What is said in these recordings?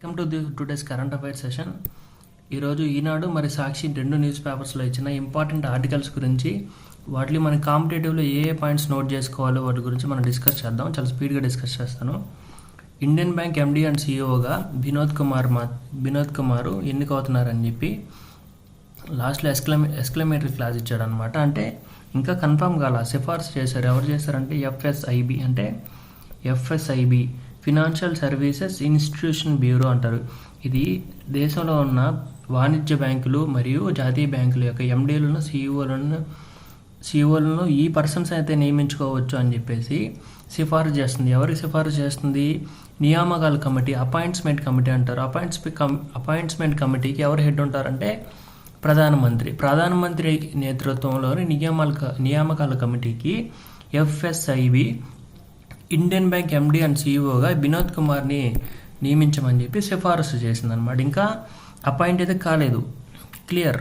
Welcome to the today's current affairs session ఈరోజు ఈనాడు మరి సాక్షి రెండు న్యూస్ పేపర్స్లో ఇచ్చిన ఇంపార్టెంట్ ఆర్టికల్స్ గురించి వాటిని మన కాంపిటేటివ్లో ఏ ఏ పాయింట్స్ నోట్ చేసుకోవాలో వాటి గురించి మనం డిస్కస్ చేద్దాం. చాలా స్పీడ్గా డిస్కస్ చేస్తాను. ఇండియన్ బ్యాంక్ ఎండి అండ్ సిఇఓగా వినోద్ కుమార్ మా వినోద్ కుమార్ ఎన్నికవుతున్నారని చెప్పి లాస్ట్లో ఎస్క్లమే ఎస్క్లమేటరీ క్లాస్ ఇచ్చాడనమాట అంటే ఇంకా కన్ఫర్మ్ కాల? సిఫార్సు చేశారు. ఎవరు చేశారంటే ఎఫ్ఎస్ఐబి అంటే FSIB financial services institution bureau అంటారు. ఇది దేశంలో ఉన్న వాణిజ్య బ్యాంకులు మరియు జాతీయ బ్యాంకుల యొక్క ఎండీలను సిఇఓలను సిఇఓలను ఈ పర్సన్స్ అయితే నియమించుకోవచ్చు అని చెప్పేసి సిఫారసు చేస్తుంది. ఎవరికి సిఫారసు చేస్తుంది? నియామకాల కమిటీ అపాయింట్మెంట్ కమిటీ అంటారు. అపాయింట్స్ అపాయింట్మెంట్ కమిటీకి ఎవరు హెడ్ ఉంటారంటే ప్రధానమంత్రి. ప్రధానమంత్రి నేతృత్వంలోని నియామాల నియామకాల కమిటీకి FSIB Indian bank MD and సిఇఓగా Vinod కుమార్ని నియమించమని చెప్పి సిఫారసు చేసిందనమాట ఇంకా అపాయింట్ అయితే కాలేదు. క్లియర్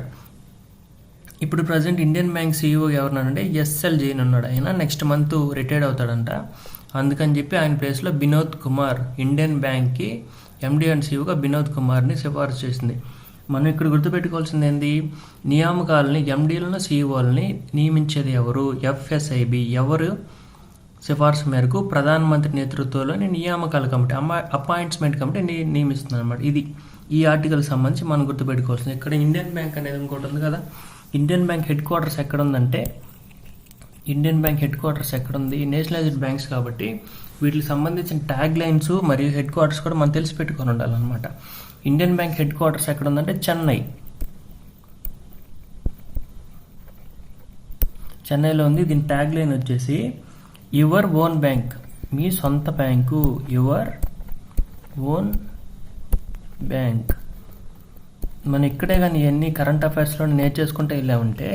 ఇప్పుడు ప్రజెంట్ ఇండియన్ బ్యాంక్ సీఈఓ ఎవరున్నారంటే ఎస్ఎల్ జైన్ ఉన్నాడు. ఆయన నెక్స్ట్ మంత్ రిటైర్డ్ అవుతాడంట. అందుకని చెప్పి ఆయన ప్లేస్లో వినోద్ కుమార్ ఇండియన్ బ్యాంక్కి ఎండి అండ్ సీఈఓగా వినోద్ కుమార్ని సిఫారసు చేసింది. మనం ఇక్కడ గుర్తుపెట్టుకోవాల్సింది ఏంది? నియామకాలని ఎండీలను సీఈఓలని నియమించేది ఎవరు? ఎఫ్ఎస్ఐబి ఎవరు? సిఫార్సు మేరకు ప్రధానమంత్రి నేతృత్వంలోని నియామకాల కమిటీ అమ్మా అపాయింట్మెంట్ కమిటీ నియమిస్తుంది అనమాట ఇది ఈ ఆర్టికల్ సంబంధించి మనం గుర్తుపెట్టుకోవాల్సింది. ఇక్కడ ఇండియన్ బ్యాంక్ అనేది ఇంకోటి ఉంది కదా. ఇండియన్ బ్యాంక్ హెడ్ క్వార్టర్స్ ఎక్కడ ఉందంటే ఇండియన్ బ్యాంక్ హెడ్ క్వార్టర్స్ ఎక్కడ ఉంది నేషనలైజ్డ్ బ్యాంక్స్ కాబట్టి వీటికి సంబంధించిన ట్యాగ్ లైన్స్ మరియు హెడ్ క్వార్టర్స్ కూడా మనం తెలిసి పెట్టుకొని ఉండాలన్నమాట. ఇండియన్ బ్యాంక్ హెడ్ క్వార్టర్స్ ఎక్కడ ఉందంటే చెన్నై. చెన్నైలో ఉంది. దీని ట్యాగ్ లైన్ వచ్చేసి యువర్ ఓన్ బ్యాంక్ మీ సొంత బ్యాంకు. యువర్ ఓన్ బ్యాంక్ మనం ఇక్కడే కానీ ఇవన్నీ కరెంట్ అఫైర్స్లో నేర్చేసుకుంటే వెళ్ళామంటే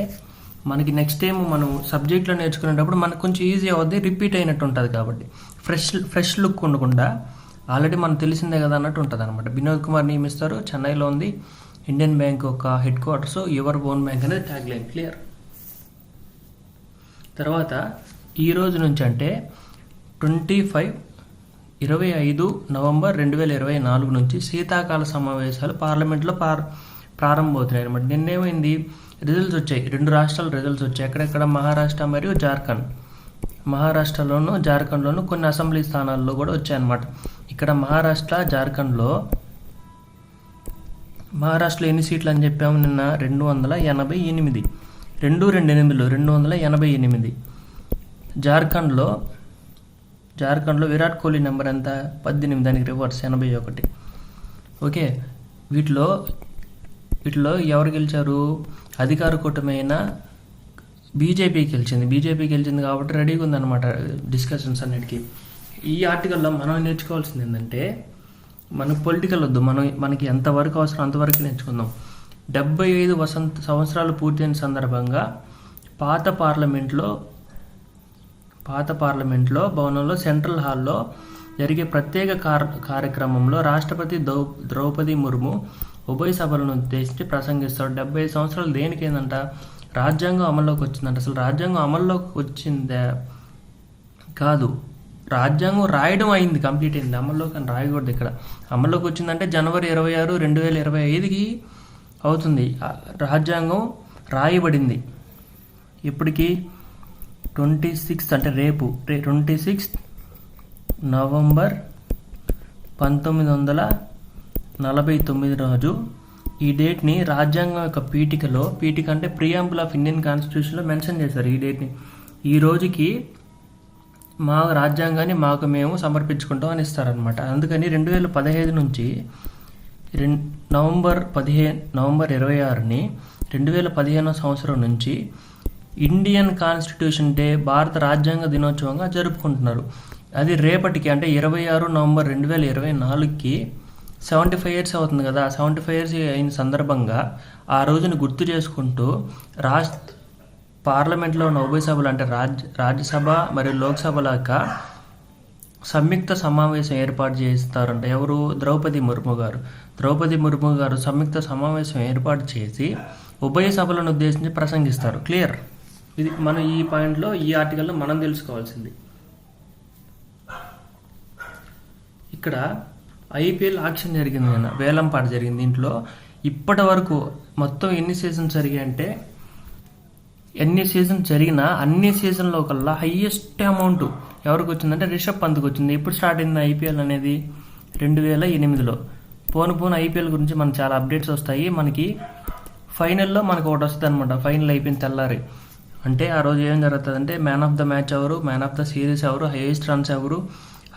మనకి నెక్స్ట్ టైం మనం సబ్జెక్ట్లో నేర్చుకునేటప్పుడు మనకు కొంచెం ఈజీ అవుద్ది రిపీట్ అయినట్టు ఉంటుంది కాబట్టి. ఫ్రెష్ ఫ్రెష్ లుక్ ఉండకుండా ఆల్రెడీ మనకు తెలిసిందే కదా అన్నట్టు ఉంటుంది అనమాట వినోద్ కుమార్ నియమిస్తారు చెన్నైలో ఉంది. ఇండియన్ బ్యాంక్ ఒక headquarters your own bank అనేది ట్యాగ్ లైన్ క్లియర్ తర్వాత ఈ రోజు నుంచి అంటే ట్వంటీ ఫైవ్ ఇరవై ఐదు నవంబర్ రెండు వేల ఇరవై నాలుగు నుంచి శీతాకాల సమావేశాలు పార్లమెంట్లో పార్ ప్రారంభమవుతున్నాయి అనమాట నిన్నేమైంది? రిజల్ట్స్ వచ్చాయి. రెండు రాష్ట్రాల రిజల్ట్స్ వచ్చాయి. ఎక్కడెక్కడ? మహారాష్ట్ర మరియు జార్ఖండ్. మహారాష్ట్రలోను జార్ఖండ్లోను కొన్ని అసెంబ్లీ స్థానాల్లో కూడా వచ్చాయన్నమాట. ఇక్కడ మహారాష్ట్ర జార్ఖండ్లో మహారాష్ట్రలో ఎన్ని సీట్లు అని చెప్పాము నిన్న? రెండు వందల ఎనభై ఎనిమిది. రెండు రెండు ఎనిమిదిలో రెండు వందల ఎనభై ఎనిమిది. జార్ఖండ్లో జార్ఖండ్లో విరాట్ కోహ్లీ నెంబర్ ఎంత? పద్దెనిమిది. దానికి రివర్స్ ఎనభై ఒకటి. ఓకే. వీటిలో వీటిలో ఎవరు గెలిచారు? అధికార కూటమైన బీజేపీ గెలిచింది. బీజేపీ గెలిచింది కాబట్టి రెడీగా ఉందన్నమాట డిస్కషన్స్ అన్నిటికీ. ఈ ఆర్టికల్లో మనం నేర్చుకోవాల్సింది ఏంటంటే మనకు పొలిటికల్ వద్దు. మనం మనకి ఎంతవరకు అవసరం అంతవరకు నేర్చుకుందాం. డెబ్బై ఐదు వసంత సంవత్సరాలు పూర్తయిన సందర్భంగా పాత పార్లమెంట్లో పాత పార్లమెంట్లో భవనంలో సెంట్రల్ హాల్లో జరిగే ప్రత్యేక కార్యక్రమంలో రాష్ట్రపతి ద్రౌ ద్రౌపది ముర్ము ఉభయ సభలను ఉద్దేశించి ప్రసంగిస్తాడు డెబ్బై ఐదు సంవత్సరాలు దేనికేందంట? రాజ్యాంగం అమల్లోకి వచ్చిందంట. అసలు రాజ్యాంగం అమల్లోకి వచ్చిందే కాదు. రాజ్యాంగం రాయడం అయింది కంప్లీట్ అయింది. అమల్లోకి అని రాయకూడదు ఇక్కడ. అమల్లోకి వచ్చిందంటే జనవరి ఇరవై ఆరు రెండు వేల ఇరవై ఐదుకి అవుతుంది. రాజ్యాంగం రాయబడింది. ఇప్పటికీ ట్వంటీ సిక్స్త్ అంటే రేపు రే ట్వంటీ సిక్స్త్ నవంబర్ పంతొమ్మిది వందల నలభై తొమ్మిది రోజు. ఈ డేట్ని రాజ్యాంగం యొక్క పీఠికలో పీఠిక అంటే ప్రియాంబుల్ ఆఫ్ ఇండియన్ కాన్స్టిట్యూషన్లో మెన్షన్ చేశారు ఈ డేట్ని. ఈ రోజుకి మా రాజ్యాంగాన్ని మాకు మేము సమర్పించుకుంటాం అని ఇస్తారనమాట అందుకని రెండు వేల పదహైదు నుంచి రెండు నవంబర్ పదిహేను నవంబర్ ఇరవై ఆరుని రెండు వేల పదిహేనో సంవత్సరం నుంచి ఇండియన్ కాన్స్టిట్యూషన్ డే భారత రాజ్యాంగ దినోత్సవంగా జరుపుకుంటున్నారు. అది రేపటికి అంటే ఇరవై ఆరు నవంబర్ రెండు వేల ఇరవై నాలుగుకి సెవెంటీ ఫైవ్ ఇయర్స్ అవుతుంది కదా. సెవెంటీ ఫైవ్ ఇయర్స్ అయిన సందర్భంగా ఆ రోజును గుర్తు చేసుకుంటూ రాష్ట్ర పార్లమెంట్లో ఉన్న ఉభయ సభలు అంటే రాజ్య రాజ్యసభ మరియు లోక్సభలాక సంయుక్త సమావేశం ఏర్పాటు చేస్తారంట. ఎవరు? ద్రౌపది ముర్ము గారు. ద్రౌపది ముర్ము గారు సంయుక్త సమావేశం ఏర్పాటు చేసి ఉభయ సభలను ఉద్దేశించి ప్రసంగిస్తారు. క్లియర్ ఇది మనం ఈ పాయింట్లో ఈ ఆర్టికల్లో మనం తెలుసుకోవాల్సింది. ఇక్కడ ఐపీఎల్ ఆక్షన్ జరిగింది నిన్న వేలంపాట జరిగింది దీంట్లో ఇప్పటి వరకు మొత్తం ఎన్ని సీజన్స్ జరిగాయంటే ఎన్ని సీజన్ జరిగినా అన్ని సీజన్లో కల్లా హయ్యెస్ట్ అమౌంట్ ఎవరికి వచ్చిందంటే రిషబ్ పంత్కి వచ్చింది. ఎప్పుడు స్టార్ట్ అయింది ఐపీఎల్ అనేది? రెండు వేల ఎనిమిదిలో. పోను పోను ఐపీఎల్ గురించి మనకు చాలా అప్డేట్స్ వస్తాయి. మనకి ఫైనల్లో మనకు ఒకటి వస్తుంది అనమాట ఫైనల్ అయిపోయిన తెల్లారి. అంటే ఆ రోజు ఏం జరుగుతుంది అంటే మ్యాన్ ఆఫ్ ద మ్యాచ్ ఎవరు మ్యాన్ ఆఫ్ ద సిరీస్ ఎవరు హైయెస్ట్ రన్స్ ఎవరు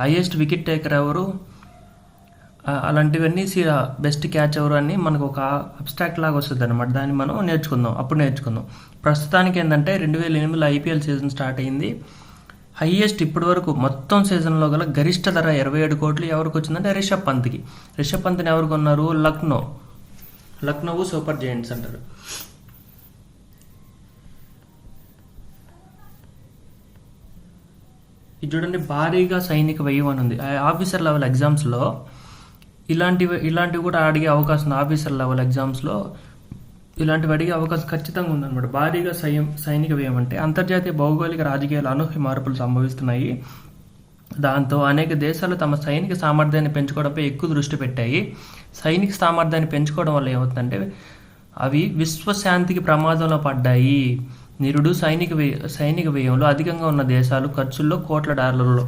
హైయెస్ట్ వికెట్ టేకర్ ఎవరు అలాంటివన్నీ బెస్ట్ క్యాచ్ ఎవరు అని మనకు ఒక అబ్స్ట్రాక్ట్ లాగా వస్తుంది అనమాట దాన్ని మనం నేర్చుకుందాం. అప్పుడు నేర్చుకుందాం. ప్రస్తుతానికి ఏంటంటే రెండు వేల ఎనిమిదిలో ఐపీఎల్ సీజన్ స్టార్ట్ అయింది. హైయెస్ట్ ఇప్పటి వరకు మొత్తం సీజన్లో గల గరిష్ట ధర ఇరవై ఏడు కోట్లు ఎవరికి వచ్చిందంటే రిషబ్ పంత్కి. రిషబ్ పంత్ని ఎవరు కొన్నారు? లక్నో. లక్నో సూపర్ జైంట్స్ అంటారు. ఇది చూడండి భారీగా సైనిక వ్యయం అని ఉంది. ఆ ఆఫీసర్ లెవెల్ ఎగ్జామ్స్లో ఇలాంటివి ఇలాంటివి కూడా అడిగే అవకాశం ఉంది. ఆఫీసర్ లెవెల్ ఎగ్జామ్స్లో ఇలాంటివి అడిగే అవకాశం ఖచ్చితంగా ఉందన్నమాట. భారీగా సైన్ సైనిక వ్యయం అంటే అంతర్జాతీయ భౌగోళిక రాజకీయాలు అనూహ్య మార్పులు సంభవిస్తున్నాయి. దాంతో అనేక దేశాలు తమ సైనిక సామర్థ్యాన్ని పెంచుకోవడంపై ఎక్కువ దృష్టి పెట్టాయి. సైనిక సామర్థ్యాన్ని పెంచుకోవడం వల్ల ఏమవుతుందంటే అవి విశ్వశాంతికి ప్రమాదంలో పడ్డాయి. నిరుడు సైనిక వ్యయ సైనిక వ్యయంలో అధికంగా ఉన్న దేశాలు ఖర్చుల్లో కోట్ల డాలర్లలో.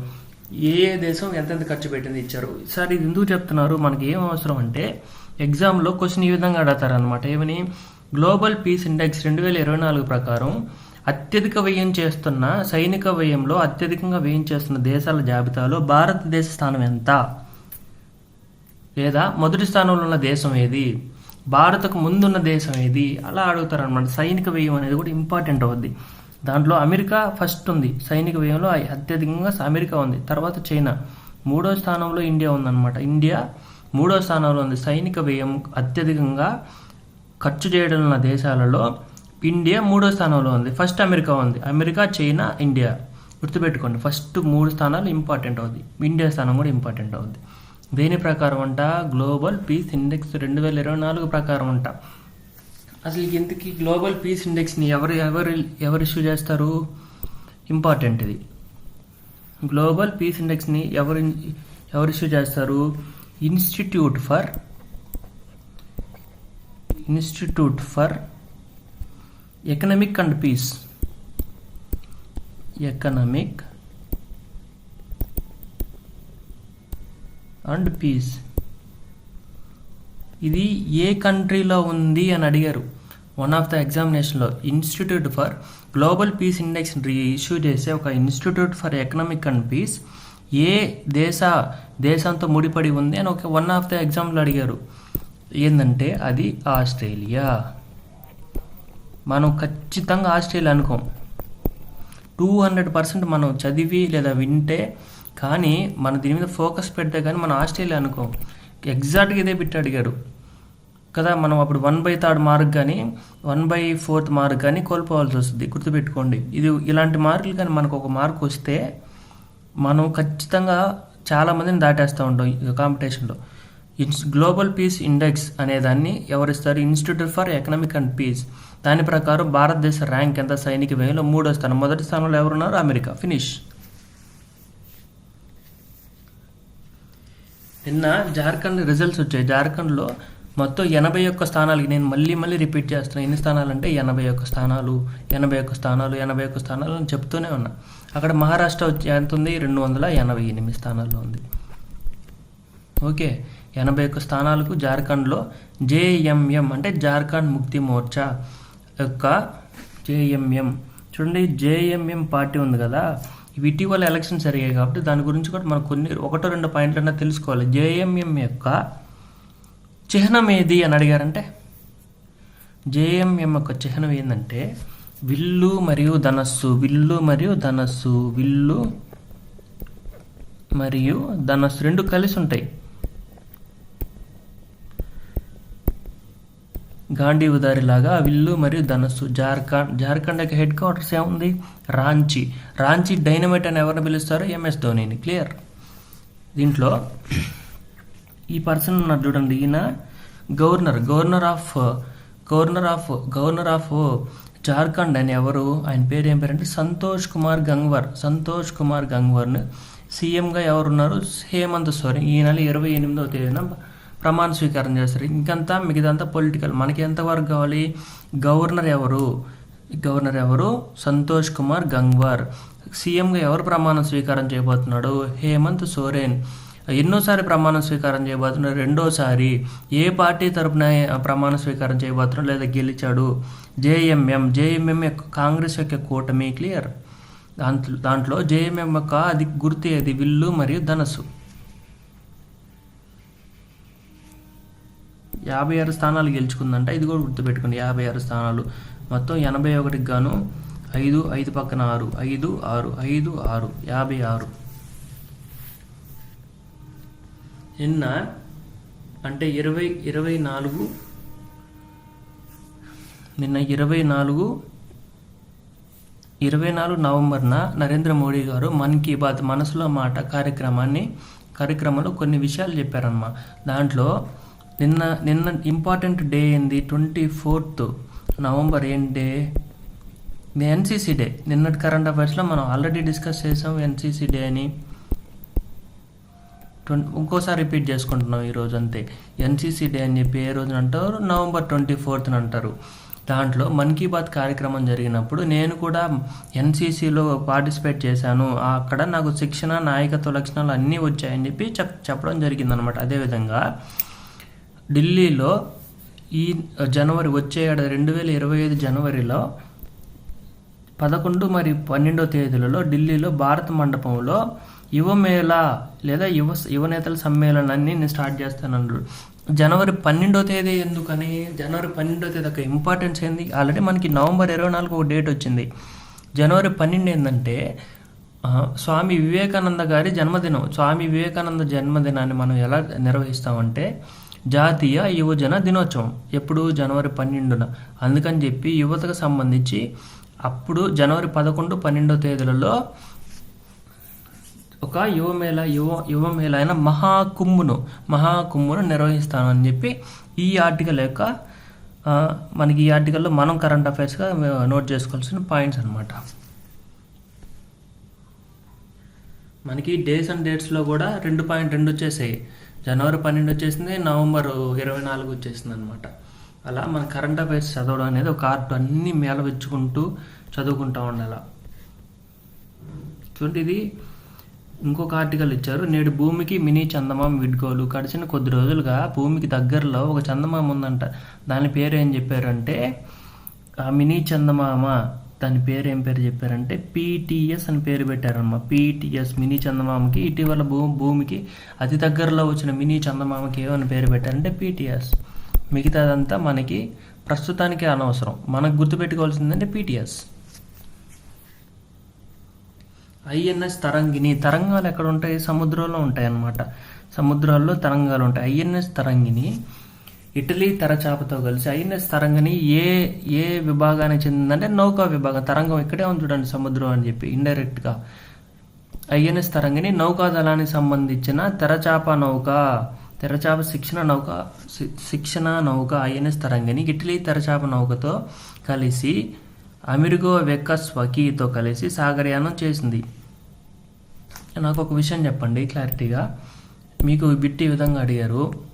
ఏ ఏ దేశం ఎంతెంత ఖర్చు పెట్టింది ఇచ్చారు? సార్ ఇది ఎందుకు చెప్తున్నారు? మనకి ఏం అవసరం అంటే ఎగ్జామ్లో క్వశ్చన్ ఈ విధంగా అడతారనమాట ఏమని? గ్లోబల్ పీస్ ఇండెక్స్ రెండు వేల ఇరవై నాలుగు ప్రకారం అత్యధిక వ్యయం చేస్తున్న సైనిక వ్యయంలో అత్యధికంగా వ్యయం చేస్తున్న దేశాల జాబితాలో భారతదేశ స్థానం ఎంత? లేదా మొదటి స్థానంలో ఉన్న దేశం ఏది? భారత్కు ముందున్న దేశం ఏది? అలా అడుగుతారు అనమాట సైనిక వ్యయం అనేది కూడా ఇంపార్టెంట్ అవుద్ది. దాంట్లో అమెరికా ఫస్ట్ ఉంది. సైనిక వ్యయంలో అత్యధికంగా అమెరికా ఉంది. తర్వాత చైనా. మూడో స్థానంలో ఇండియా ఉందన్నమాట. ఇండియా మూడో స్థానంలో ఉంది. సైనిక వ్యయం అత్యధికంగా ఖర్చు చేయడం ఉన్న దేశాలలో ఇండియా మూడో స్థానంలో ఉంది. ఫస్ట్ అమెరికా ఉంది. America China India. గుర్తుపెట్టుకోండి. ఫస్ట్ మూడు స్థానాలు ఇంపార్టెంట్ అవుద్ది. ఇండియా స్థానం కూడా ఇంపార్టెంట్ అవుద్ది. దేని ప్రకారం అంట? గ్లోబల్ పీస్ ఇండెక్స్ రెండు వేల ఇరవై నాలుగు ప్రకారం అంట. అసలు ఇంతకీ గ్లోబల్ పీస్ ఇండెక్స్ని ఎవరు ఎవరు ఎవరు ఇష్యూ చేస్తారు? ఇంపార్టెంట్ ఇది. గ్లోబల్ పీస్ ఇండెక్స్ని ఎవరు ఎవరు ఇష్యూ చేస్తారు? Institute for institute for economic and peace economic and peace ఇది ఏ కంట్రీలో ఉంది అని అడిగారు. వన్ ఆఫ్ ద ఎగ్జామినేషన్లో institute for global peace index issue చేసే ఒక institute for economic and peace ఏ దేశ దేశంతో ముడిపడి ఉంది అని ఒక వన్ ఆఫ్ ద ఎగ్జామ్లో అడిగారు. ఏంటంటే అది ఆస్ట్రేలియా. మనం ఖచ్చితంగా ఆస్ట్రేలియా అనుకోం. టూ హండ్రెడ్ పర్సెంట్ మనం చదివి లేదా వింటే కానీ మన దీని మీద ఫోకస్ పెడితే కానీ మన ఆస్ట్రేలియా అనుకో ఎగ్జాక్ట్గా ఇదే పెట్టి అడిగారు కదా మనం అప్పుడు వన్ బై థర్డ్ మార్క్ కానీ వన్ బై ఫోర్త్ మార్క్ కానీ కోల్పోవాల్సి వస్తుంది గుర్తుపెట్టుకోండి. ఇది ఇలాంటి మార్కులు కానీ మనకు ఒక మార్క్ వస్తే మనం ఖచ్చితంగా చాలామందిని దాటేస్తూ ఉంటాం ఈ కాంపిటీషన్లో. ఇన్స్ గ్లోబల్ పీస్ ఇండెక్స్ అనేదాన్ని ఎవరిస్తారు? Institute for economic and peace దాని ప్రకారం భారతదేశ ర్యాంక్ ఎంత? సైనిక వ్యయంలో మూడో స్థానం. మొదటి స్థానంలో ఎవరున్నారు? అమెరికా. ఫినిష్ నిన్న జార్ఖండ్ రిజల్ట్స్ వచ్చాయి. జార్ఖండ్లో మొత్తం ఎనభై ఒక్క స్థానాలకి నేను మళ్ళీ మళ్ళీ రిపీట్ చేస్తున్నాను ఎన్ని స్థానాలు అంటే ఎనభై ఒక్క స్థానాలు ఎనభై ఒక్క స్థానాలు ఎనభై ఒక్క స్థానాలు అని చెప్తూనే ఉన్నా. అక్కడ మహారాష్ట్ర వచ్చి ఎంత ఉంది? రెండు వందల ఎనభై ఎనిమిది స్థానాల్లో ఉంది. ఓకే. ఎనభై ఒక్క స్థానాలకు జార్ఖండ్లో జేఎంఎం అంటే జార్ఖండ్ ముక్తి మోర్చా యొక్క జేఎంఎం. చూడండి జేఎంఎం పార్టీ ఉంది కదా. ఇటీవల ఎలక్షన్స్ జరిగాయి కాబట్టి దాని గురించి కూడా మనం కొన్ని ఒకటో రెండు పాయింట్లన్నా తెలుసుకోవాలి. జేఎంఎం యొక్క చిహ్నం ఏది అని అడిగారంటే జేఎంఎం యొక్క చిహ్నం ఏంటంటే విల్లు మరియు ధనస్సు విల్లు మరియు ధనస్సు విల్లు మరియు ధనస్సు రెండు కలిసి ఉంటాయి. గాంధీ ఉదారిలాగా విల్లు మరియు ధనస్సు. జార్ఖండ్ జార్ఖండ్ యొక్క హెడ్ క్వార్టర్స్ ఏముంది? రాంచీ. రాంచీ డైనమైట్ అని ఎవరిని పిలుస్తారు? ఎంఎస్ ధోనిని. క్లియర్? దీంట్లో ఈ పర్సన్ ఉన్నారు చూడండి. ఈయన governor governor of governor of governor of Jharkhand అని ఎవరు? ఆయన పేరు ఏం పేరంటే సంతోష్ కుమార్ గంగ్వర్. సంతోష్ కుమార్ గంగ్వర్ని సీఎంగా ఎవరున్నారు? హేమంత్ సోరెన్. ఈ నెల ఇరవై ఎనిమిదవ తేదీన ప్రమాణ స్వీకారం చేస్తారు. ఇంకంతా మిగతాంతా పొలిటికల్ మనకి ఎంతవరకు కావాలి? గవర్నర్ ఎవరు? గవర్నర్ ఎవరు? సంతోష్ కుమార్ గంగ్వార్. సీఎంగా ఎవరు ప్రమాణ స్వీకారం చేయబోతున్నాడు? హేమంత్ సోరెన్. ఎన్నోసారి ప్రమాణ స్వీకారం చేయబోతున్నాడు? రెండోసారి. ఏ పార్టీ తరపున ప్రమాణ స్వీకారం చేయబోతున్నాడు లేదా గెలిచాడు? జేఎంఎం. జేఎంఎం యొక్క కాంగ్రెస్ యొక్క కూటమి క్లియర్ దాంట్లో దాంట్లో జేఎంఎం యొక్క అది గుర్తు ఏది? విల్లు మరియు ధనస్సు. యాభై ఆరు స్థానాలు గెలుచుకుందంట. ఇది కూడా గుర్తుపెట్టుకోండి. యాభై ఆరు స్థానాలు. మొత్తం ఎనభై ఒకటికి గాను ఐదు ఐదు పక్కన ఆరు ఐదు ఆరు ఐదు ఆరు యాభై ఆరు. నిన్న అంటే ఇరవై ఇరవై నాలుగు నిన్న ఇరవై నాలుగు ఇరవై నాలుగు నవంబర్న నరేంద్ర మోడీ గారు మన్ కీ బాత్ మనసులో మాట కార్యక్రమాన్ని కార్యక్రమంలో కొన్ని విషయాలు చెప్పారన్నమా దాంట్లో నిన్న నిన్న ఇంపార్టెంట్ డే ఏంది? ట్వంటీ ఫోర్త్ నవంబర్ ఏం డే ఎన్సీసీ డే నిన్నటి కరెంట్ అఫైర్స్లో మనం ఆల్రెడీ డిస్కస్ చేసాం ఎన్సీసీ డే అని. ఇంకోసారి రిపీట్ చేసుకుంటున్నాం ఈరోజు అంతే. ఎన్సీసీ డే అని చెప్పి ఏ రోజున అంటారు? నవంబర్ ట్వంటీ ఫోర్త్న అంటారు. దాంట్లో మన్ కీ బాత్ కార్యక్రమం జరిగినప్పుడు నేను కూడా ఎన్సీసీలో పార్టిసిపేట్ చేశాను. అక్కడ నాకు శిక్షణ నాయకత్వ లక్షణాలు అన్నీ వచ్చాయని చెప్పి చెప్ చెప్పడం జరిగిందనమాట. అదేవిధంగా ఢిల్లీలో ఈ జనవరి వచ్చే ఏడాది రెండు వేల ఇరవై ఐదు జనవరిలో పదకొండు మరియు పన్నెండో తేదీలలో ఢిల్లీలో భారత మండపంలో యువమేళ లేదా యువ యువనేతల సమ్మేళనాన్ని నేను స్టార్ట్ చేస్తానన్నారు జనవరి పన్నెండో తేదీ ఎందుకని? జనవరి పన్నెండో తేదీ ఒక ఇంపార్టెన్స్ ఏంది? ఆల్రెడీ మనకి నవంబర్ ఇరవై నాలుగు ఒక డేట్ వచ్చింది. జనవరి పన్నెండు ఏంటంటే స్వామి వివేకానంద గారి జన్మదినం. స్వామి వివేకానంద జన్మదినాన్ని మనం ఎలా నిర్వహిస్తామంటే జాతీయ యువజన దినోత్సవం. ఎప్పుడు జనవరి పన్నెండున. అందుకని చెప్పి యువతకు సంబంధించి అప్పుడు జనవరి పదకొండు పన్నెండో తేదీలలో ఒక యువమేళ యువ యువమేళ అయిన మహాకుంభును మహాకుంభును నిర్వహిస్తానని చెప్పి ఈ ఆర్టికల్ యొక్క మనకి ఈ ఆర్టికల్లో మనం కరెంట్ అఫైర్స్గా నోట్ చేసుకోవాల్సిన పాయింట్స్ అనమాట మనకి డేస్ అండ్ డేట్స్లో కూడా రెండు పాయింట్ రెండు వచ్చేసాయి. జనవరి పన్నెండు వచ్చేసింది నవంబర్ ఇరవై నాలుగు వచ్చేసింది అనమాట అలా మన కరెంట్ అఫైర్స్ చదవడం అనేది ఒక ఆర్ట్ అన్నీ మేళవించుకుంటూ చదువుకుంటూ ఉండాలి. చూడండి ఇది ఇంకొక ఆర్టికల్ ఇచ్చారు నేడు భూమికి మినీ చందమామ విడ్కోలు. గడిచిన కొద్ది రోజులుగా భూమికి దగ్గరలో ఒక చందమామ ఉందంట. దాని పేరు ఏం చెప్పారంటే ఆ మినీ చందమామ దాని పేరు ఏం పేరు చెప్పారంటే పీటీఎస్ అని పేరు పెట్టారన్నమా పీటీఎస్ మినీ చందమామకి ఇటీవల భూ భూమికి అతి దగ్గరలో వచ్చిన మినీ చందమామకి ఏమని పేరు పెట్టారంటే పీటీఎస్ మిగతాదంతా మనకి ప్రస్తుతానికి అనవసరం. మనకు గుర్తుపెట్టుకోవాల్సిందంటే పీటీఎస్ ఐఎన్ఎస్ తరంగిణి. తరంగాలు ఎక్కడ ఉంటాయి? సముద్రంలో ఉంటాయి అన్నమాట సముద్రాల్లో తరంగాలు ఉంటాయి. ఐఎన్ఎస్ తరంగిణి ఇటలీ తెరచాపతో కలిసి ఐఎన్ఎస్ తరంగని ఏ ఏ విభాగానికి చెందిందంటే నౌకా విభాగం. తరంగం ఇక్కడే ఉంది చూడండి సముద్రం అని చెప్పి ఇండైరెక్ట్గా. ఐఎన్ఎస్ తరంగిణి నౌకాదళానికి సంబంధించిన తెరచాప నౌక తెరచాప శిక్షణ నౌక శిక్షణ నౌక ఐఎన్ఎస్ తరంగని ఇటలీ తెరచాప నౌకతో కలిసి అమిరిగో వెక్క స్వకీతో కలిసి సాగరయానం చేసింది. నాకు ఒక విషయం చెప్పండి క్లారిటీగా. మీకు బిట్టి విధంగా అడిగారు.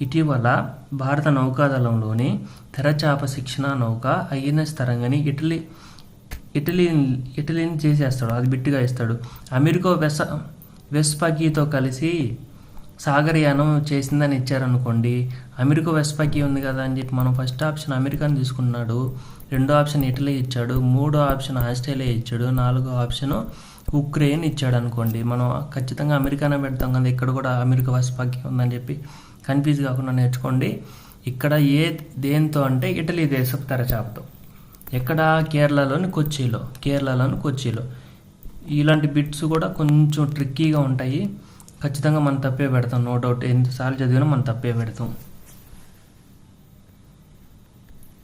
ఇటీవల భారత నౌకాదళంలోని తెరచాప శిక్షణ నౌక ఐఎన్ఎస్ తరంగని ఇటలీ ఇటలీ ఇటలీని చేసేస్తాడు. అది బిట్టుగా ఇస్తాడు అమెరికో వెస్ వెస్పకీతో కలిసి సాగరయానం చేసిందని ఇచ్చారనుకోండి అమెరికా వెస్పకీ ఉంది కదా అని చెప్పి మనం ఫస్ట్ ఆప్షన్ అమెరికాని తీసుకున్నాడు రెండో ఆప్షన్ ఇటలీ ఇచ్చాడు మూడో ఆప్షన్ ఆస్ట్రేలియా ఇచ్చాడు నాలుగో ఆప్షన్ ఉక్రెయిన్ ఇచ్చాడు అనుకోండి మనం ఖచ్చితంగా అమెరికానే పెడతాం కదా ఇక్కడ కూడా అమెరికా వెస్పకీ ఉందని చెప్పి కన్ఫ్యూజ్ కాకుండా నేర్చుకోండి. ఇక్కడ ఏ దేంతో అంటే ఇటలీ దేశపు తెరచాపతో. ఎక్కడ? కేరళలోని కొచ్చిలో కేరళలోని కొచ్చిలో. ఇలాంటి బిట్స్ కూడా కొంచెం ట్రిక్కీగా ఉంటాయి. ఖచ్చితంగా మనం తప్పే పెడతాం నో డౌట్. ఎన్నిసార్లు చదివినా మనం తప్పే పెడతాం.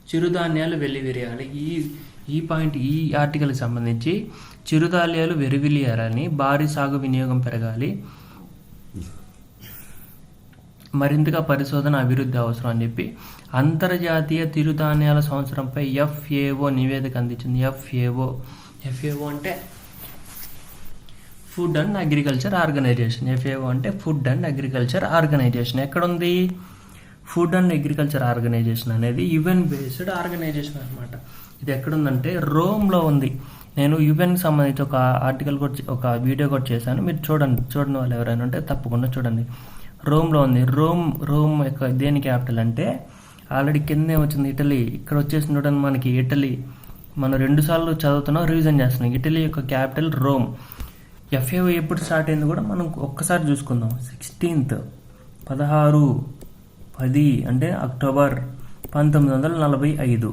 చిరుధాన్యాలు వెల్లివిరియాలి ఈ ఈ పాయింట్ ఈ ఆర్టికల్కి సంబంధించి చిరుధాన్యాలు వెరివిలియాలని భారీ సాగు వినియోగం పెరగాలి. మరింతగా పరిశోధన అభివృద్ధి అవసరం అని చెప్పి అంతర్జాతీయ చిరుధాన్యాల సంవత్సరంపై ఎఫ్ఏఓ నివేదిక అందించింది. ఎఫ్ఏఓ. ఎఫ్ఏఓ అంటే food and agriculture organization. FAO అంటే ఫుడ్ అండ్ అగ్రికల్చర్ ఆర్గనైజేషన్. ఎక్కడ ఉంది ఫుడ్ అండ్ అగ్రికల్చర్ ఆర్గనైజేషన్ అనేది యుఎన్ బేస్డ్ ఆర్గనైజేషన్ అనమాట ఇది ఎక్కడుందంటే రోమ్లో ఉంది. నేను యుఎన్కి సంబంధించి ఒక ఆర్టికల్ కూడా ఒక వీడియో కూడా చేశాను. మీరు చూడండి చూడని వాళ్ళు ఎవరైనా ఉంటే తప్పకుండా చూడండి. రోమ్లో ఉంది. రోమ్ రోమ్ యొక్క దేని క్యాపిటల్ అంటే ఆల్రెడీ కిందే వచ్చింది ఇటలీ ఇక్కడ వచ్చేసి చూడండి మనకి ఇటలీ మనం రెండు సార్లు చదువుతున్నాం రివిజన్ చేస్తున్నాం. ఇటలీ యొక్క క్యాపిటల్ రోమ్ ఎఫ్ఏఓ ఎప్పుడు స్టార్ట్ అయింది కూడా మనం ఒక్కసారి చూసుకుందాం. సిక్స్టీన్త్ పదహారు పది అంటే అక్టోబర్ పంతొమ్మిది వందల నలభై ఐదు.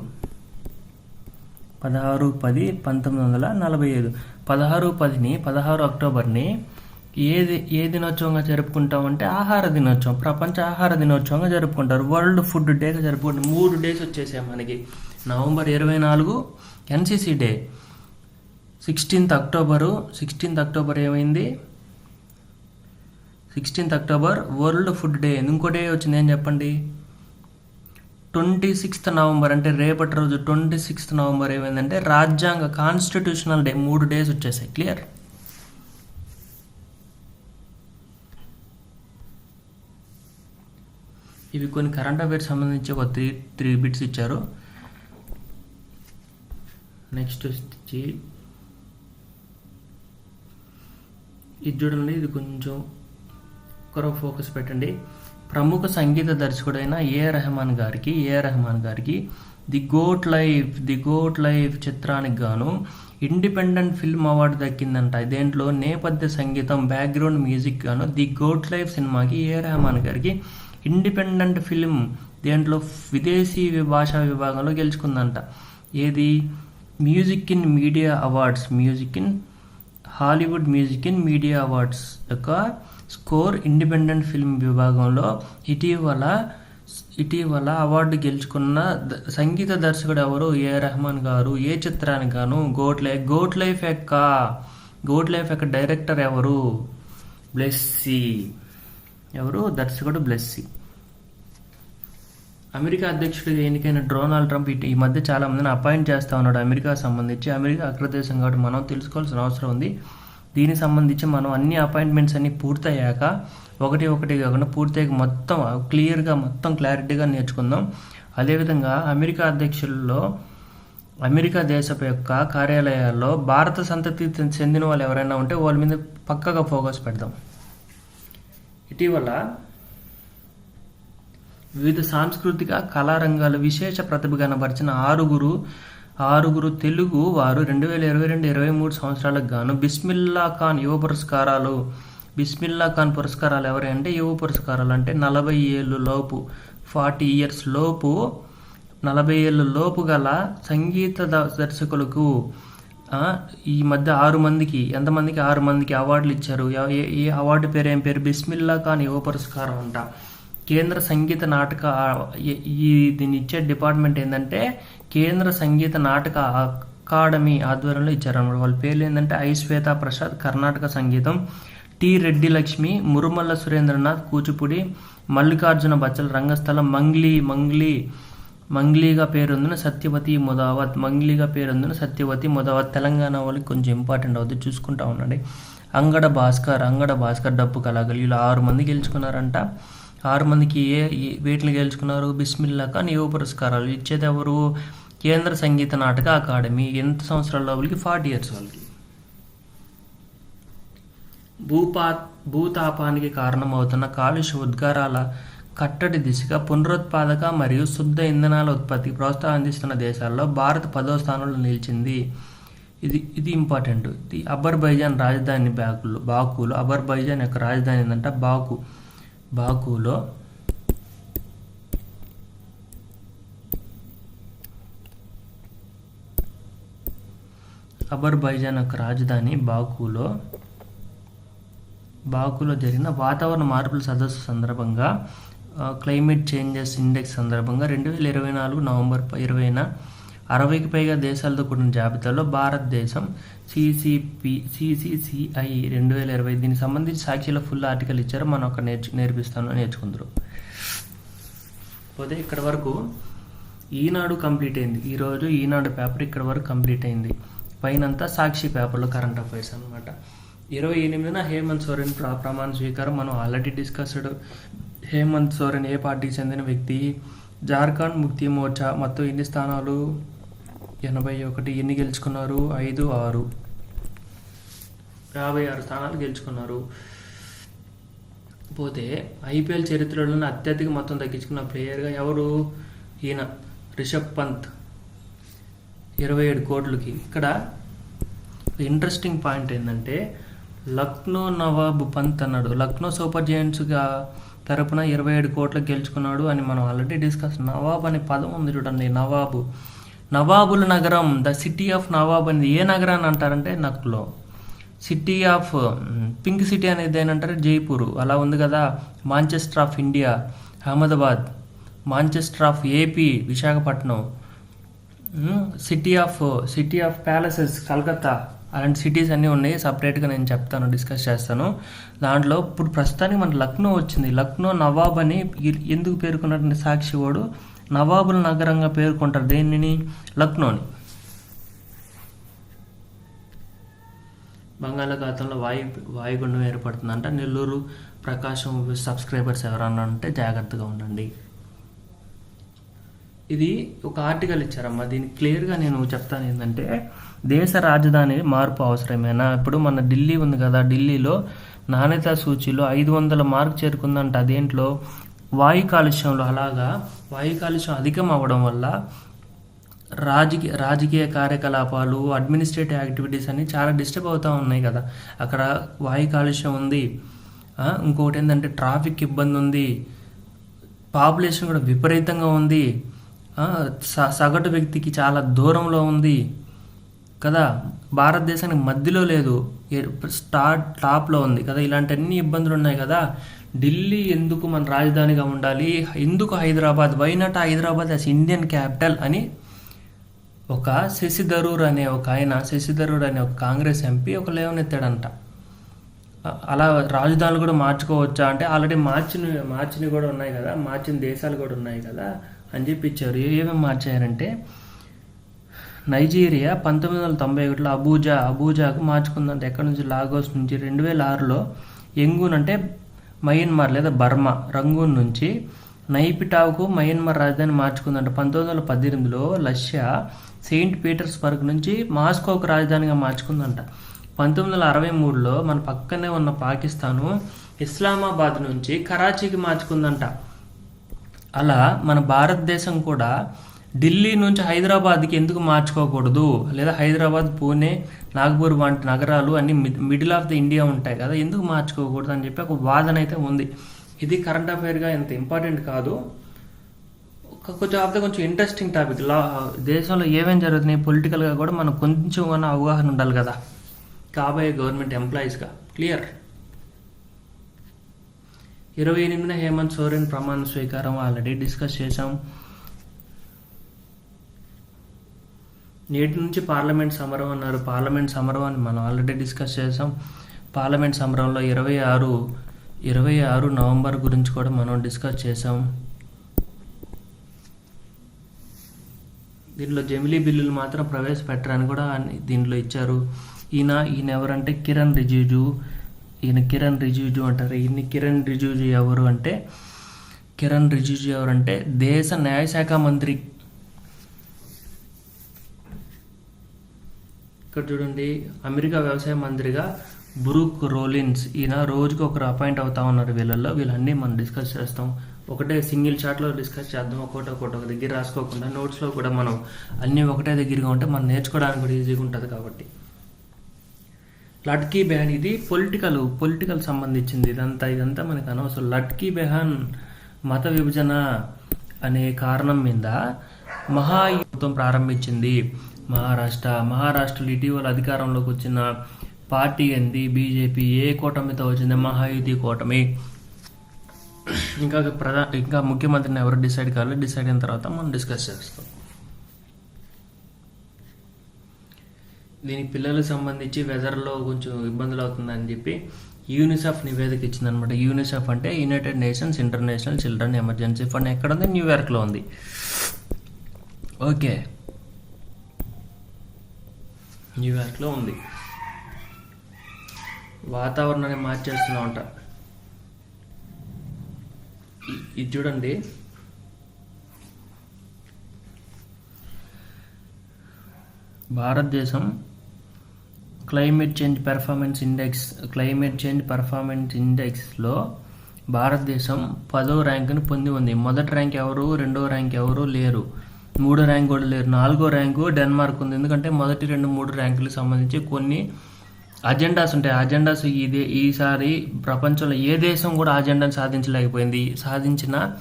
పదహారు పది పంతొమ్మిది వందల నలభై ఐదు. పదహారు పదిని పదహారు అక్టోబర్ని ఏది ఏ దినోత్సవంగా జరుపుకుంటామంటే ఆహార దినోత్సవం ప్రపంచ ఆహార దినోత్సవంగా జరుపుకుంటారు. వరల్డ్ ఫుడ్ డేగా జరుపుకుంటారు. మూడు డేస్ వచ్చేసాయి మనకి. నవంబర్ ఇరవై నాలుగు NCC day. Sixteenth October sixteenth October ఏమైంది? Sixteenth October world food day. ఇంకో డే వచ్చింది ఏం చెప్పండి? ట్వంటీ సిక్స్త్ నవంబర్ అంటే రేపటి రోజు ట్వంటీ సిక్స్త్ నవంబర్ ఏమైందంటే రాజ్యాంగ కాన్స్టిట్యూషనల్ డే మూడు డేస్ వచ్చేసాయి. క్లియర్? ఇవి కొన్ని కరెంట్ అఫైర్స్ సంబంధించి ఒక త్రీ త్రీ బిట్స్ ఇచ్చారు. నెక్స్ట్ వచ్చి ఇది చూడండి ఇది కొంచెం ఒకరో ఫోకస్ పెట్టండి. ప్రముఖ సంగీత దర్శకుడైన ఏ రెహమాన్ గారికి ఏ రెహమాన్ గారికి the goat life the goat life చిత్రానికి గాను ఇండిపెండెంట్ ఫిల్మ్ అవార్డు దక్కిందంట. దేంట్లో నేపథ్య సంగీతం బ్యాక్గ్రౌండ్ మ్యూజిక్ గాను ది గోట్ లైఫ్ సినిమాకి ఏ రెహమాన్ గారికి ఇండిపెండెంట్ ఫిల్మ్ దేంట్లో విదేశీ భాషా విభాగంలో గెలుచుకుందంట. ఏది? Music in media awards music in Hollywood music in media awards. యొక్క స్కోర్ ఇండిపెండెంట్ ఫిల్మ్ విభాగంలో ఇటీవల ఇటీవల అవార్డు గెలుచుకున్న సంగీత దర్శకుడు ఎవరు? ఏ రెహమాన్ గారు? ఏ చిత్రానికి గాను? గోట్ లైఫ్ గోట్ లైఫ్ యొక్క గోట్ లైఫ్ యొక్క డైరెక్టర్ ఎవరు? బ్లెస్సీ. ఎవరు? దర్శకుడు బ్లెస్సీ. అమెరికా అధ్యక్షుడిగా ఎన్నికైన డొనాల్డ్ ట్రంప్ ఇటు- ఈ మధ్య చాలా మందిని అపాయింట్ చేస్తా ఉన్నాడు అమెరికా సంబంధించి. అమెరికా అగ్రదేశం కాబట్టి మనం తెలుసుకోవాల్సిన అవసరం ఉంది. దీనికి సంబంధించి మనం అన్ని అపాయింట్మెంట్స్ అన్ని పూర్తయ్యాక ఒకటి ఒకటి కాకుండా పూర్తయ్యాక మొత్తం క్లియర్గా మొత్తం క్లారిటీగా నేర్చుకుందాం. అదేవిధంగా అమెరికా అధ్యక్షుల్లో అమెరికా దేశపు యొక్క కార్యాలయాల్లో భారత సంతతి చెందిన వాళ్ళు ఎవరైనా ఉంటే వాళ్ళ మీద పక్కగా ఫోకస్ పెడదాం. ఇటీవల వివిధ సాంస్కృతిక కళారంగాలు విశేష ప్రతిభ కనబరిచిన ఆరుగురు ఆరుగురు తెలుగు వారు రెండు వేల ఇరవై రెండు ఇరవై మూడు సంవత్సరాలకు గాను బిస్మిల్లా ఖాన్ యువ పురస్కారాలు బిస్మిల్లా ఖాన్ పురస్కారాలు ఎవరంటే యువ పురస్కారాలు అంటే నలభై ఏళ్ళు లోపు ఫార్టీ ఇయర్స్ లోపు నలభై ఏళ్ళు లోపు గల సంగీత ద- దర్శకులకు ఈ మధ్య ఆరు మందికి ఎంతమందికి ఆరు మందికి అవార్డులు ఇచ్చారు. ఏ అవార్డు పేరు ఏం పేరు? బిస్మిల్లా ఖాన్ యువ పురస్కారం అంట. కేంద్ర సంగీత నాటక ఈ దీన్ని ఇచ్చే డిపార్ట్మెంట్ ఏంటంటే కేంద్ర సంగీత నాటక అకాడమీ ఆధ్వర్యంలో ఇచ్చారన్నమాట. వాళ్ళ పేర్లు ఏంటంటే ఐ ప్రసాద్ కర్ణాటక సంగీతం. టి రెడ్డి లక్ష్మి మురుమల్ల సురేంద్రనాథ్ కూచిపూడి మల్లికార్జున బచ్చల రంగస్థలం మంగ్లీ మంగ్లీ మంగ్లీగా పేరొందిన సత్యవతి ముదావత్ మంగ్లీగా పేరొందిన సత్యవతి ముదావత్. తెలంగాణ వాళ్ళకి కొంచెం ఇంపార్టెంట్ అవుతుంది చూసుకుంటా ఉండండి. అంగడ భాస్కర్ అంగడ భాస్కర్ డప్పు కళాకారులు ఇలా ఆరు మంది గెలుచుకున్నారంట. ఆరు మందికి ఏ వీటిని గెలుచుకున్నారు? బిస్మిల్లా ఖాన్ యువ పురస్కారాలు ఇచ్చేది ఎవరు కేంద్ర సంగీత నాటక అకాడమీ ఎంత సంవత్సరాల లోపలికి ఫార్టీ ఇయర్స్ వాళ్ళకి. భూపా భూతాపానికి కారణమవుతున్న కాలుష్య ఉద్గారాల కట్టడి దిశగా పునరుత్పాదక మరియు శుద్ధ ఇంధనాల ఉత్పత్తికి ప్రోత్సాహం అందిస్తున్న దేశాల్లో భారత్ పదో స్థానంలో నిలిచింది. ఇది ఇది ఇంపార్టెంట్. ఇది అబర్బైజాన్ రాజధాని బాకులు బాకులో అబర్బైజాన్ యొక్క రాజధాని ఏంటంటే బాకు బాకులో అబర్బైజాన్ యొక్క రాజధాని బాకులో. బాకులో జరిగిన వాతావరణ మార్పుల సదస్సు సందర్భంగా క్లైమేట్ చేంజెస్ ఇండెక్స్ సందర్భంగా రెండు వేల ఇరవై నాలుగు నవంబర్ ఇరవైన అరవైకి పైగా దేశాలతో కూడిన జాబితాలో భారతదేశం సిసిపి సిసిసిఐ రెండు వేల ఇరవై దీనికి సంబంధించి సాక్షిలో ఫుల్ ఆర్టికల్ ఇచ్చారు. మనం ఒక నేర్చు నేర్పిస్తాను నేర్చుకుందరు. పోతే ఇక్కడ వరకు ఈనాడు కంప్లీట్ అయింది. ఈరోజు ఈనాడు పేపర్ ఇక్కడ వరకు కంప్లీట్ అయింది. పైనంతా సాక్షి పేపర్లో కరెంట్ అఫైర్స్ అనమాట ఇరవై ఎనిమిదిన హేమంత్ సోరెన్ ప్ర- ప్రమాణ స్వీకారం. మనం ఆల్రెడీ డిస్కస్డ్ హేమంత్ సోరెన్ ఏ పార్టీకి చెందిన వ్యక్తి? జార్ఖండ్ ముక్తి మోర్చా మొత్తం ఎన్ని స్థానాలు? ఎనభై ఒకటి. ఎన్ని గెలుచుకున్నారు? ఐదు ఆరు. యాభై ఆరు స్థానాలు గెలుచుకున్నారు. పోతే ఐపీఎల్ చరిత్రలోనే అత్యధిక మొత్తం తగ్గించుకున్న ప్లేయర్గా ఎవరు? ఈయన రిషబ్ పంత్. ఇరవై ఏడు కోట్లకి. ఇక్కడ ఇంట్రెస్టింగ్ పాయింట్ ఏంటంటే లక్నో నవాబ్ పంత్ అన్నాడు. లక్నో సూపర్ జైంట్స్గా తరపున ఇరవై ఏడు కోట్లకు గెలుచుకున్నాడు అని మనం ఆల్రెడీ డిస్కస్ నవాబ్ అనే పదం ఉంది చూడండి నవాబు. నవాబుల నగరం ద సిటీ ఆఫ్ నవాబ్ అనేది ఏ నగరాన్ని అంటారంటే నక్లో. సిటీ ఆఫ్ పింక్ సిటీ అనేది ఏంటంటారు? జైపూర్. అలా ఉంది కదా Manchester of India Ahmedabad Manchester of AP Visakhapatnam. City of city of palaces Calcutta. అలాంటి సిటీస్ అన్నీ ఉన్నాయి. సపరేట్గా నేను చెప్తాను డిస్కస్ చేస్తాను. దాంట్లో ఇప్పుడు ప్రస్తుతానికి మన లక్నో వచ్చింది. లక్నో నవాబ్ అని ఎందుకు పేర్కొన్నటువంటి సాక్షి వాడు? నవాబుల నగరంగా పేర్కొంటారు. దేనిని? లక్నోని. బంగాళాఖాతంలో వాయు వాయుగుండం ఏర్పడుతుందంట. నెల్లూరు ప్రకాశం సబ్స్క్రైబర్స్ ఎవరన్నా ఉంటే జాగ్రత్తగా ఉండండి. ఇది ఒక ఆర్టికల్ ఇచ్చారమ్మా. దీన్ని క్లియర్గా నేను చెప్తాను ఏంటంటే దేశ రాజధాని మార్పు అవసరమేనా ఇప్పుడు మన ఢిల్లీ ఉంది కదా ఢిల్లీలో నాణ్యత సూచీలో ఐదు వందల మార్క్ చేరుకుందంట. అదేంట్లో? వాయు కాలుష్యంలో అలాగా వాయు కాలుష్యం అధికం అవ్వడం వల్ల రాజకీయ రాజకీయ కార్యకలాపాలు అడ్మినిస్ట్రేటివ్ యాక్టివిటీస్ అన్ని చాలా డిస్టర్బ్ అవుతూ ఉన్నాయి కదా. అక్కడ వాయు కాలుష్యం ఉంది. ఇంకోటి ఏంటంటే ట్రాఫిక్ ఇబ్బంది ఉంది. పాపులేషన్ కూడా విపరీతంగా ఉంది. సగటు వ్యక్తికి చాలా దూరంలో ఉంది కదా. భారతదేశానికి మధ్యలో లేదు. స్టార్ట్ టాప్లో ఉంది కదా. ఇలాంటి అన్ని ఇబ్బందులు ఉన్నాయి కదా. ఢిల్లీ ఎందుకు మన రాజధానిగా ఉండాలి? ఎందుకు Hyderabad? Why not Hyderabad as Indian capital అని ఒక శశి థరూర్ అనే ఒక ఆయన శశి థరూర్ అనే ఒక కాంగ్రెస్ ఎంపీ ఒక లేవనెత్తాడంట. అలా రాజధానులు కూడా మార్చుకోవచ్చా అంటే ఆల్రెడీ మార్చిన మార్చినవి కూడా ఉన్నాయి కదా. మార్చిన దేశాలు కూడా ఉన్నాయి కదా. అని చెప్పి ఇచ్చారు. ఏమేమి మార్చారంటే నైజీరియా పంతొమ్మిది వందల తొంభై ఒకటిలో అబూజా అబూజాకు మార్చుకుందంట. ఎక్కడి నుంచి? లాగోస్ నుంచి. రెండు వేల ఆరులో యంగూన్ అంటే మయన్మార్ లేదా బర్మా రంగూన్ నుంచి. నైపిటావుకు మయన్మార్ రాజధాని మార్చుకుందంట. పంతొమ్మిది వందల పద్దెనిమిదిలో లష్యా సెయింట్ పీటర్స్బర్గ్ నుంచి మాస్కోకు రాజధానిగా మార్చుకుందంట. పంతొమ్మిది వందల అరవై మూడులో మన పక్కనే ఉన్న పాకిస్తాను ఇస్లామాబాద్ నుంచి కరాచీకి మార్చుకుందంట. అలా మన భారతదేశం కూడా ఢిల్లీ నుంచి హైదరాబాద్కి ఎందుకు మార్చుకోకూడదు? లేదా హైదరాబాద్ పూణే నాగ్పూర్ వంటి నగరాలు అన్ని mid- middle of the India ఉంటాయి కదా ఎందుకు మార్చుకోకూడదు అని చెప్పి ఒక వాదన అయితే ఉంది. ఇది కరెంట్ అఫైర్గా ఎంత ఇంపార్టెంట్ కాదు. కొంచెం ఆఫ్టర్ కొంచెం ఇంట్రెస్టింగ్ టాపిక్ లా దేశంలో ఏమేం జరుగుతున్నాయి? పొలిటికల్గా కూడా మనకు కొంచెం అన్న అవగాహన ఉండాలి కదా. కాబోయే గవర్నమెంట్ ఎంప్లాయీస్గా క్లియర్ ఇరవై ఎనిమిదిన హేమంత్ సోరెన్ ప్రమాణ స్వీకారం ఆల్రెడీ డిస్కస్ చేశాం. నేటి నుంచి పార్లమెంట్ సమరం అన్నారు. పార్లమెంట్ సమరం అని మనం ఆల్రెడీ డిస్కస్ చేసాం పార్లమెంట్ సమరంలో ఇరవై ఆరు ఇరవై ఆరు నవంబర్ గురించి కూడా మనం డిస్కస్ చేసాం దీంట్లో జమిలీ బిల్లులు మాత్రం ప్రవేశపెట్టరని కూడా దీంట్లో ఇచ్చారు. ఈయన ఈయన ఎవరంటే కిరణ్ రిజిజు. ఈయన కిరణ్ రిజిజు అంటారు. ఈయన కిరణ్ రిజిజు ఎవరు అంటే కిరణ్ రిజిజు ఎవరంటే దేశ న్యాయశాఖ మంత్రి. ఇక్కడ చూడండి అమెరికా వ్యవసాయ మంత్రిగా బ్రూక్ రోలిన్స్. ఈయన రోజుకి ఒకరు అపాయింట్ అవుతా ఉన్నారు వీళ్ళల్లో. వీళ్ళన్నీ మనం డిస్కస్ చేస్తాం. ఒకటే సింగిల్ షాట్లో డిస్కస్ చేద్దాం. ఒకటి ఒకటి ఒక దగ్గర రాసుకోకుండా నోట్స్లో కూడా మనం అన్నీ ఒకటే దగ్గరగా ఉంటే మనం నేర్చుకోవడానికి కూడా ఈజీగా ఉంటుంది కాబట్టి. లట్కీ బెహన్ ఇది పొలిటికల్ పొలిటికల్ సంబంధించింది ఇదంతా ఇదంతా మనకు అనవసరం. లట్కీ బెహన్ మత విభజన అనే కారణం మీద మహాయుద్ధం ప్రారంభించింది మహారాష్ట్ర. మహారాష్ట్రలో ఇటీవల అధికారంలోకి వచ్చిన పార్టీ ఏంది? బీజేపీ. ఏ కూటమితో వచ్చింది? మహాయుధి కూటమి. ఇంకా ప్రధా ఇంకా ముఖ్యమంత్రిని ఎవరు డిసైడ్ కావాలి? డిసైడ్ అయిన తర్వాత మనం డిస్కస్ చేస్తాం. దీనికి పిల్లలకు సంబంధించి వెదర్లో కొంచెం ఇబ్బందులు అవుతుందని చెప్పి యూనిసెఫ్ నివేదిక ఇచ్చిందనమాట యూనిసెఫ్ అంటే United Nations International Children Emergency Fund ఎక్కడ ఉంది. న్యూయార్క్లో ఉంది ఓకే న్యూయార్క్లో ఉంది. వాతావరణాన్ని మార్చేస్తున్నామంట ఇ- ఇది చూడండి. భారతదేశం climate change performance index climate change performance ఇండెక్స్లో భారతదేశం పదో ర్యాంకును పొంది ఉంది. మొదటి ర్యాంక్ ఎవరు? రెండో ర్యాంక్ ఎవరు? లేరు. మూడో ర్యాంక్ కూడా లేరు. నాలుగో ర్యాంకు డెన్మార్క్ ఉంది. ఎందుకంటే మొదటి రెండు మూడు ర్యాంకులకు సంబంధించి కొన్ని అజెండాస్ ఉంటాయి. అజెండాస్ ఇదే ఈసారి ప్రపంచంలో ఏ దేశం కూడా అజెండాను సాధించలేకపోయింది. సాధించిన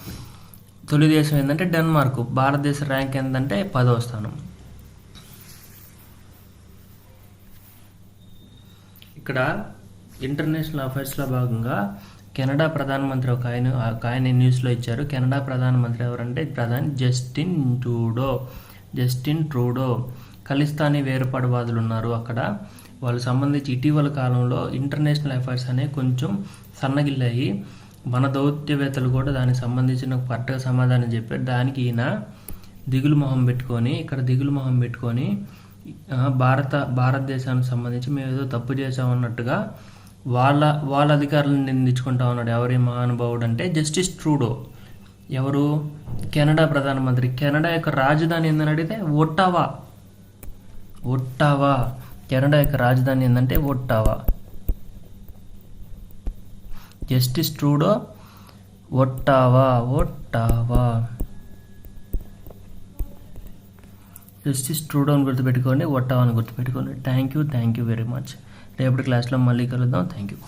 తొలి దేశం ఏంటంటే డెన్మార్క్. భారతదేశ ర్యాంక్ ఏంటంటే పదవ స్థానం. ఇక్కడ ఇంటర్నేషనల్ అఫైర్స్లో భాగంగా కెనడా ప్రధానమంత్రి ఒక ఆయన ఒక ఆయన న్యూస్లో ఇచ్చారు. కెనడా ప్రధానమంత్రి ఎవరంటే ప్రధాని Justin Trudeau. Justin Trudeau Khalistani వేరుపాటువాదులు ఉన్నారు అక్కడ. వాళ్ళు సంబంధించి ఇటీవల కాలంలో ఇంటర్నేషనల్ అఫైర్స్ అనేవి కొంచెం సన్నగిల్లాయి. మన దౌత్యవేత్తలు కూడా దానికి సంబంధించిన కరెక్ట్గా సమాధానం చెప్పారు. దానికి ఈయన దిగులు మొహం పెట్టుకొని ఇక్కడ దిగులు మొహం పెట్టుకొని భారత భారతదేశానికి సంబంధించి మేము ఏదో తప్పు చేసామన్నట్టుగా వాళ్ళ వాళ్ళ అధికారులను నిందించుకుంటా ఉన్నాడు. ఎవరి మహానుభావుడు అంటే జస్టిస్ ట్రూడో. ఎవరు? కెనడా ప్రధానమంత్రి. కెనడా యొక్క రాజధాని ఏందని అడిగితే ఒట్టావా. ఒట్టావా. కెనడా యొక్క రాజధాని ఏంటంటే Ottawa. Justice Trudeau Ottawa Ottawa. Just Trudeau అని గుర్తుపెట్టుకోండి వట్టావని గుర్తుపెట్టుకోండి. Thank you thank you very much రేపటి క్లాస్లో మళ్ళీ కలుద్దాం. Thank you